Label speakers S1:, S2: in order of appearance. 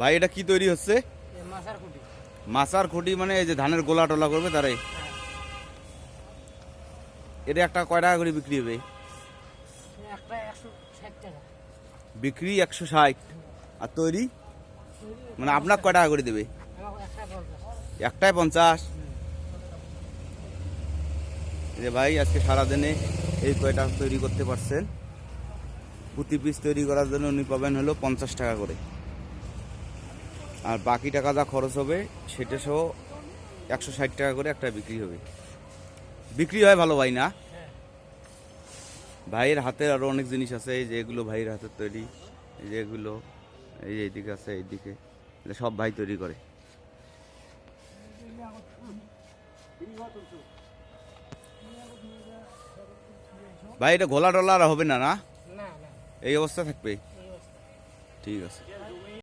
S1: ভাই এটা কি তৈরি হচ্ছে?
S2: মাছার
S1: খুঁটি। মানে এই যে ধানের গোলা টোলা করবে তারাই এটা একটা কয় টাকা করে বিক্রি হবে? বিক্রি একশো ষাট। আর তৈরি? মানে আপনার কয় টাকা করে দেবে? একটাই পঞ্চাশ। যে ভাই আজকে সারাদিনে এই কয়টা তৈরি করতে পারছেন? প্রতি পিস তৈরি করার জন্য উনি পাবেন হলো পঞ্চাশ টাকা করে। আর বাকি টাকা যা খরচ হবে সেটা সহ একশো ষাট টাকা করে একটা বিক্রি হবে। বিক্রি হয় ভালো ভাই না? ভাইয়ের হাতের আরও অনেক জিনিস আছে এই যে এগুলো ভাইয়ের হাতের তৈরি এই যে এগুলো এই যে এইদিকে আছে এইদিকে। সব ভাই তৈরি করে। ভাই এটা ঘোলা টলা আর হবে না না?
S2: না না।
S1: এই অবস্থা থাকবে? ঠিক আছে।